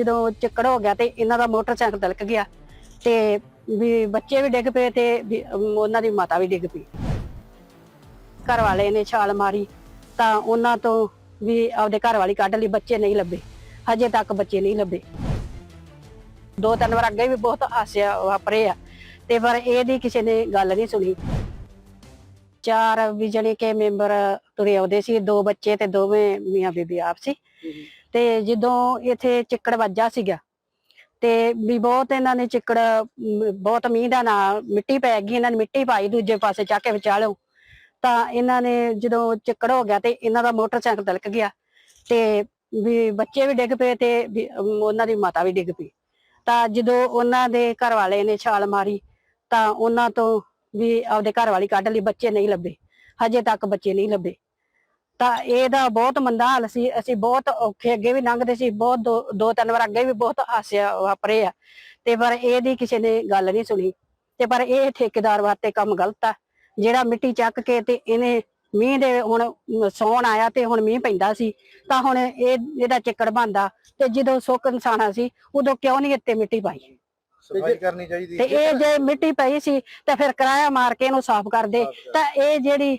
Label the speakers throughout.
Speaker 1: ਜਦੋਂ ਚੱਕੜ ਹੋ ਗਿਆ ਤੇ ਇਹਨਾਂ ਦਾ ਮੋਟਰਸਾਈਕਲ ਤਿਲਕ ਗਿਆ ਤੇ ਵੀ ਬੱਚੇ ਵੀ ਡਿੱਗ ਪਏ ਤੇ ਵੀ, ਉਹਨਾਂ ਦੀ ਮਾਤਾ ਵੀ ਡਿੱਗ ਪਈ। ਘਰ ਵਾਲੇ ਨੇ ਛਾਲ ਮਾਰੀ ਤਾਂ ਉਹਨਾਂ ਤੋਂ ਵੀ ਆਪਦੇ ਘਰ ਵਾਲੀ ਕੱਢ ਲਈ ਬੱਚੇ ਨਹੀਂ ਲੱਭੇ। ਹਜੇ ਤੱਕ ਬੱਚੇ ਨਹੀਂ ਲੱਭੇ। ਦੋ ਤਿੰਨ ਵਾਰ ਅੱਗੇ ਵੀ ਬਹੁਤ ਹਾਸਿਆ ਵਾਪਰੇ ਆ। ਤੇ ਪਰ ਇਹਦੀ ਕਿਸੇ ਨੇ ਗੱਲ ਨਹੀਂ ਸੁਣੀ। ਚਾਰ ਵੀ ਜਣੇ ਕੇ ਮੈਂਬਰ ਤੁਰੇ ਆਉਂਦੇ ਸੀ ਦੋ ਬੱਚੇ ਤੇ ਦੋਵੇਂ ਮੀਆਂ ਬੀਬੀ ਆਪ ਸੀ। ਤੇ ਜਦੋਂ ਇੱਥੇ ਚਿੱਕੜ ਵੱਜਾ ਸੀਗਾ ਤੇ ਵੀ ਬਹੁਤ ਇਹਨਾਂ ਨੇ ਚਿੱਕੜ ਬਹੁਤ ਮੀਂਹ ਦਾ ਨਾ ਮਿੱਟੀ ਪੈ ਗਈ ਇਹਨਾਂ ਨੇ ਮਿੱਟੀ ਪਾਈ ਦੂਜੇ ਪਾਸੇ ਚੱਕ ਕੇ ਵਿਚਾਲਿਓ ਤਾਂ ਇਹਨਾਂ ਨੇ ਜਦੋਂ ਚਿੱਕੜ ਹੋ ਗਿਆ ਤੇ ਇਹਨਾਂ ਦਾ ਮੋਟਰਸਾਈਕਲ ਤਿਲਕ ਗਿਆ ਤੇ ਵੀ ਬੱਚੇ ਵੀ ਡਿੱਗ ਪਏ ਤੇ ਉਹਨਾਂ ਦੀ ਮਾਤਾ ਵੀ ਡਿੱਗ ਪਈ। ਤਾਂ ਜਦੋਂ ਉਹਨਾਂ ਦੇ ਘਰ ਵਾਲੇ ਨੇ ਛਾਲ ਮਾਰੀ ਤਾਂ ਉਹਨਾਂ ਤੋਂ ਵੀ ਆਪਦੇ ਘਰ ਵਾਲੀ ਕੱਢ ਲਈ, ਬੱਚੇ ਨਹੀਂ ਲੱਭੇ। ਹਜੇ ਤੱਕ ਬੱਚੇ ਨਹੀਂ ਲੱਭੇ। ਤਾਂ ਇਹਦਾ ਬਹੁਤ ਮੰਦਾ ਹਾਲ ਸੀ। ਅਸੀਂ ਬਹੁਤ ਔਖੇ ਅੱਗੇ ਵੀ ਲੰਘਦੇ ਸੀ। ਬਹੁਤ ਦੋ- ਤਿੰਨ ਵਾਰ ਅੱਗੇ ਵੀ ਬਹੁਤ ਹਾਸਿਆ ਵਾਪਰੇ ਆ। ਤੇ ਪਰ ਇਹਦੀ ਕਿਸੇ ਨੇ ਗੱਲ ਨਹੀਂ ਸੁਣੀ। ਤੇ ਪਰ ਇਹ ਠੇਕੇਦਾਰ ਵਾਸਤੇ ਕੰਮ ਗਲਤ ਆ। ਜਿਹੜਾ ਮਿੱਟੀ ਚੱਕ ਕੇ ਤੇ ਇਹਨੇ ਮੀਂਹ ਦੇ ਹੁਣ ਸੌਣ ਆਇਆ ਤੇ ਹੁਣ ਮੀਂਹ ਪੈਂਦਾ ਸੀ, ਤਾਂ ਹੁਣ ਇਹ, ਇਹਦਾ ਚੱਕੜ ਬੰਦਾ ਤੇ ਜਦੋਂ ਸੁੱਕ ਇਨਸਾਨਾ ਸੀ, ਉਦੋਂ ਕਿਉਂ ਨਹੀਂ ਇੱਥੇ ਮਿੱਟੀ ਪਾਈ?
Speaker 2: ਸਫ਼ਾਈ ਕਰਨੀ ਚਾਹੀਦੀ
Speaker 1: ਤੇ ਇਹ ਜੇ ਮਿੱਟੀ ਪਈ ਸੀ ਤਾਂ ਫਿਰ ਕਿਰਾਇਆ ਮਾਰ ਕੇ ਇਹਨੂੰ ਸਾਫ਼ ਕਰਦੇ ਤਾਂ ਇਹ ਜਿਹੜੀ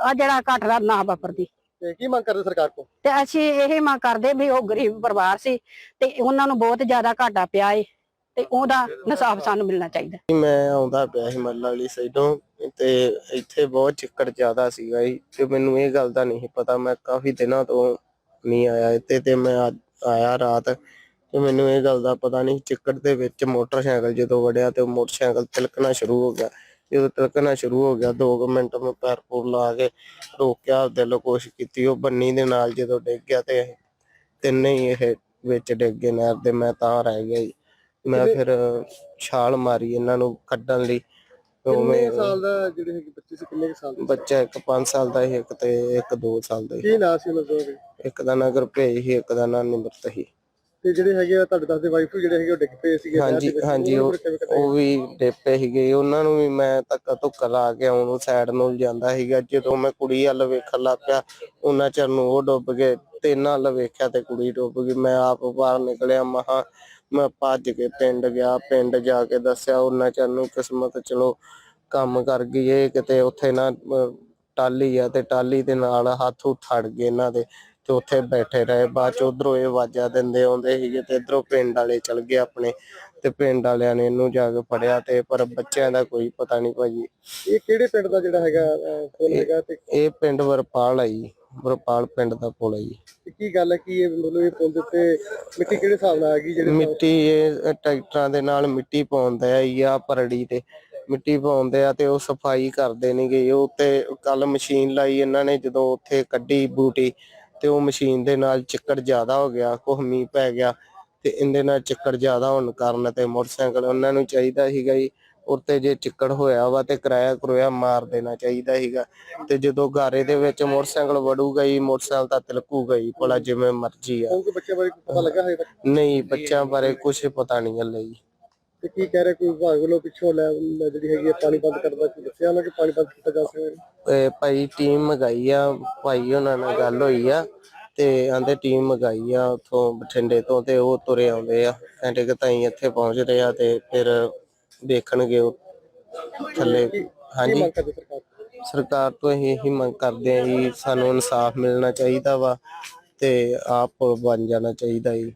Speaker 1: ਆ ਜਿਹੜਾ ਘਟਨਾ ਨਾ ਵਾਪਰਦੀ।
Speaker 2: ਤੇ ਕੀ ਮੰਗ ਕਰਦੇ ਸਰਕਾਰ ਕੋ
Speaker 1: ਤੇ ਅਸੀਂ ਇਹ ਮੰਗ ਕਰਦੇ ਵੀ ਉਹ ਗਰੀਬ ਪਰਿਵਾਰ ਸੀ ਤੇ ਉਹਨਾਂ ਨੂੰ ਬਹੁਤ ਜ਼ਿਆਦਾ ਘਾਟਾ ਪਿਆ ਏ ਤੇ ਉਹਦਾ ਇਨਸਾਫ ਸਾਨੂੰ ਮਿਲਣਾ ਚਾਹੀਦਾ।
Speaker 3: ਮੈਂ ਆਉਂਦਾ ਪਿਆ ਸੀ ਮੱਲਾ ਵਾਲੀ ਸਾਈਡੋਂ ਤੇ ਇੱਥੇ ਬਹੁਤ ਚਿੱਕੜ ਜ਼ਿਆਦਾ ਸੀਗਾ ਜੀ ਤੇ ਮੈਨੂੰ ਇਹ ਗੱਲ ਦਾ ਨਹੀਂ ਪਤਾ। ਮੈਂ ਕਾਫੀ ਦਿਨਾਂ ਤੋਂ ਨਹੀਂ ਆਇਆ ਇੱਥੇ ਤੇ ਮੈਂ ਅੱਜ ਆਇਆ ਰਾਤ ਤੇ ਮੈਨੂੰ ਇਹ ਗੱਲ ਦਾ ਪਤਾ ਨਹੀਂ ਚਿੱਕੜ ਦੇ ਵਿੱਚ ਮੋਟਰਸਾਈਕਲ ਜਦੋਂ ਵੜਿਆ ਤੇ ਮੋਟਰਸਾਈਕਲ ਤਿਲਕਣਾ ਸ਼ੁਰੂ ਹੋ ਗਿਆ। ਜਦੋਂ ਤਿਲਕਣਾ ਸ਼ੁਰੂ ਹੋ ਗਿਆ 2 ਮਿੰਟ ਮੈਂ ਪੈਰ ਪੂਰ ਲਾ ਕੇ ਰੋਕਿਆ ਦਿਲੋਂ ਕੋਸ਼ਿਸ਼ ਕੀਤੀ ਉਹ ਬੰਨੀ ਦੇ ਨਾਲ ਜਦੋਂ ਡਿੱਗ ਗਿਆ ਤੇ ਇਹ ਤਿੰਨੇ ਹੀ ਇਹ ਵਿੱਚ ਡਿੱਗ ਗਏ ਨਹਿਰ ਦੇ ਮੈਂ ਤਾਂ ਰਹਿ ਗਿਆ ਜੀ। ਮੈਂ ਫਿਰ ਛਾਲ ਮਾਰੀ ਇਹਨਾਂ ਨੂੰ ਕੱਢਣ ਲਈ।
Speaker 2: ਕਿੰਨੇ ਸਾਲ ਦਾ ਜਿਹੜੇ ਹੈਗੇ ਬੱਚੇ ਸੀ ਕਿੰਨੇ ਸਾਲ ਦੇ
Speaker 3: ਬੱਚਾ ਇੱਕ 5 ਸਾਲ ਦਾ ਸੀ ਇੱਕ ਤੇ ਇੱਕ 2 ਸਾਲ ਦਾ ਸੀ।
Speaker 2: ਕੀ ਨਾਂ ਸੀ ਉਹਨਾਂ ਦੇ?
Speaker 3: ਇੱਕ ਦਾ ਨਾਂ ਗੁਰਭੇਜ ਸੀ ਇੱਕ ਦਾ ਨਾਂ ਨਿਮਰਤ ਸੀ।
Speaker 2: ਤੇ ਜਿਹੜੇ ਹੈਗੇ ਆ ਤੁਹਾਡੇ ਦੱਸਦੇ ਵਾਈਫ ਜਿਹੜੇ ਹੈਗੇ ਉਹ ਡਿੱਗ ਪਏ ਸੀਗੇ ਨਹਿਰ ਦੇ
Speaker 3: ਹਾਂਜੀ
Speaker 2: ਵਿੱਚ,
Speaker 3: ਹਾਂਜੀ
Speaker 2: ਉਹਨਾਂ
Speaker 3: ਉਹ
Speaker 2: ਨੂੰ ਕਿਵੇਂ ਕੱਢਿਆ?
Speaker 3: ਉਹ ਵੀ ਡੇਪੇ ਸੀਗੇ। ਉਹਨਾਂ ਨੂੰ ਵੀ ਮੈਂ ਧੱਕਾ ਧੁੱਕਾ ਲਾ ਕੇ ਉਹਨੂੰ ਸਾਈਡ ਨੂੰ ਜਾਂਦਾ ਸੀਗਾ। ਜਦੋਂ ਮੈਂ ਕੁੜੀ ਵੱਲ ਵੇਖਣ ਲੱਗ ਪਿਆ ਉਹਨਾਂ ਚਿਰ ਨੂੰ ਉਹ ਡੁੱਬ ਗਏ। ਤੇ ਇਹਨਾਂ ਵੱਲ ਵੇਖਿਆ ਤੇ ਕੁੜੀ ਡੁੱਬ ਗਈ। ਮੈਂ ਆਪ ਬਾਹਰ ਨਿਕਲਿਆ ਮਹਾ ਮੈਂ ਭੱਜ ਕੇ ਪਿੰਡ ਗਿਆ। ਪਿੰਡ ਜਾ ਕੇ ਦੱਸਿਆ ਉਹਨਾਂ ਚਿਰ ਨੂੰ ਕਿਸਮਤ ਚਲੋ ਕੰਮ ਕਰ ਗਈ ਇਹ ਕਿਤੇ ਉੱਥੇ ਨਾ ਅਹ, ਟਾਲੀ ਆ ਤੇ ਟਾਲੀ ਦੇ ਨਾਲ ਹੱਥ ਉਠੜ ਗਏ ਇਹਨਾਂ ਦੇ। ਤੇ ਉੱਥੇ ਬੈਠੇ ਰਹੇ। ਬਾਅਦ ਚ ਉਧਰੋਂ ਇਹ ਆਵਾਜ਼ਾਂ ਦਿੰਦੇ ਆਉਂਦੇ ਸੀਗੇ ਤੇ ਇਧਰੋਂ ਪਿੰਡ ਵਾਲੇ ਚਲ ਗਏ ਆਪਣੇ ਤੇ ਪਿੰਡ ਵਾਲਿਆਂ ਨੇ ਇਹਨੂੰ ਜਾ ਕੇ ਫੜਿਆ ਤੇ ਪਰ ਬੱਚਿਆਂ ਦਾ ਕੋਈ ਪਤਾ ਨਹੀਂ ਭਾਜੀ।
Speaker 2: ਇਹ ਕਿਹੜੇ ਪਿੰਡ ਦਾ ਜਿਹੜਾ ਹੈਗਾ ਅਹ, ਪੁੱਲ ਹੈਗਾ ਤੇ
Speaker 3: ਇਹ ਪਿੰਡ ਵਰਪਾਲ ਆ ਜੀ। ਵਰਪਾਲ ਪਿੰਡ ਦਾ ਪੁਲ ਆ ਜੀ।
Speaker 2: ਤੇ ਕੀ ਗੱਲ ਹੈ ਕਿ ਇਹ ਮਤਲਬ ਇਹ ਪੁੱਲ ਦੇ ਉੱਤੇ ਮਿੱਟੀ ਕਿਹੜੇ ਹਿਸਾਬ ਨਾਲ ਆ ਗਈ ਜਿਹੜੇ
Speaker 3: ਮਿੱਟੀ ਇਹ ਟਰੈਕਟਰਾਂ ਦੇ ਨਾਲ ਮਿੱਟੀ ਪਾਉਂਦੇ ਆ ਜਾਂ ਪਰੜੀ ਤੇ ਮਿੱਟੀ ਪਾਉਂਦੇ ਆ ਤੇ ਉਹ ਸਫ਼ਾਈ ਕਰਦੇ ਨੇਗੇ। ਉਹ ਤੇ ਕੱਲ ਮਸ਼ੀਨ ਲਾਈ ਇਹਨਾਂ ਨੇ ਜਦੋਂ ਉੱਥੇ ਕੱਢੀ ਬੂਟੀ ਤੇ ਉਹ ਮਸ਼ੀਨ ਦੇ ਨਾਲ ਚਿੱਕੜ ਜ਼ਿਆਦਾ ਹੋ ਗਿਆ ਕੁਛ ਮੀਂਹ ਪੈ ਗਿਆ ਤੇ ਇਹਦੇ ਨਾਲ ਚਿੱਕੜ ਜ਼ਿਆਦਾ ਹੋਣ ਕਾਰਨ ਤੇ ਮੋਟਰਸਾਈਕਲ ਉਹਨਾਂ ਨੂੰ ਚਾਹੀਦਾ ਸੀਗਾ ਜੀ ਉੱਤੇ ਜੇ ਚਿੱਕੜ ਹੋਇਆ ਵਾ ਤੇ ਕਿਰਾਇਆ ਕਰੋਇਆ ਮਾਰ ਦੇਣਾ ਚਾਹੀਦਾ ਸੀਗਾ ਤੇ ਜਦੋਂ ਗਾਰੇ ਦੇ ਵਿੱਚ ਮੋਟਰਸਾਈਕਲ ਵੜੂਗਾ ਜੀ ਮੋਟਰਸਾਈਕਲ ਤਾਂ ਤਿਲਕੂਗਾ ਜੀ ਭਲਾ ਜਿਵੇਂ ਮਰਜ਼ੀ ਆ।
Speaker 2: ਕੋਈ ਬੱਚੇ ਬਾਰੇ ਕੋਈ ਪਤਾ ਲੱਗਾ ਹੈ
Speaker 3: ਨਹੀਂ ਬੱਚਿਆਂ ਬਾਰੇ ਕੁਝ ਪਤਾ ਨਹੀਂ ਹਲੇ ਜੀ।
Speaker 2: ਤੇ ਕੀ ਕਹਿ ਰਿਹਾ ਕੋਈ ਵਿਭਾਗ ਵੱਲੋਂ ਪਿੱਛੋਂ ਲੈ ਲੈ ਜਿਹੜੀ ਹੈਗੀ ਹੈ ਪਾਣੀ ਬੰਦ ਕਰਦਾ ਕੋਈ ਦੱਸਿਆ ਉਹਨਾਂ ਕਿ ਪਾਣੀ ਬੰਦ ਕੀਤਾ ਜਾ ਸਕਦਾ
Speaker 3: ਇਹ ਭਾਈ ਟੀਮ ਮੰਗਾਈ ਆ ਭਾਈ ਉਹਨਾਂ ਨਾਲ ਗੱਲ ਹੋਈ ਆ ਤੇ ਆਂਦੇ ਟੀਮ ਮੰਗਾਈ ਆ ਉਥੋਂ ਬਠਿੰਡੇ ਤੋਂ ਤੇ ਉਹ ਤੁਰੇ ਆਉਂਦੇ ਆ ਘੰਟੇ ਕੁ ਤਾਈਂ ਇੱਥੇ ਪਹੁੰਚ ਰਹੇ ਆ ਤੇ ਫਿਰ ਦੇਖਣਗੇ ਉਹ ਥੱਲੇ।
Speaker 2: ਕੀ
Speaker 3: ਹਾਂਜੀ।
Speaker 2: ਮੰਗ ਕਰਦੇ ਸਰਕਾਰ ਤੋਂ?
Speaker 3: ਸਰਕਾਰ ਤੋਂ ਇਹੀ ਮੰਗ ਕਰਦੇ ਆ ਜੀ ਸਾਨੂੰ ਇਨਸਾਫ ਮਿਲਣਾ ਚਾਹੀਦਾ ਵਾ ਤੇ ਆਪ ਬਣ ਜਾਣਾ ਚਾਹੀਦਾ ਜੀ।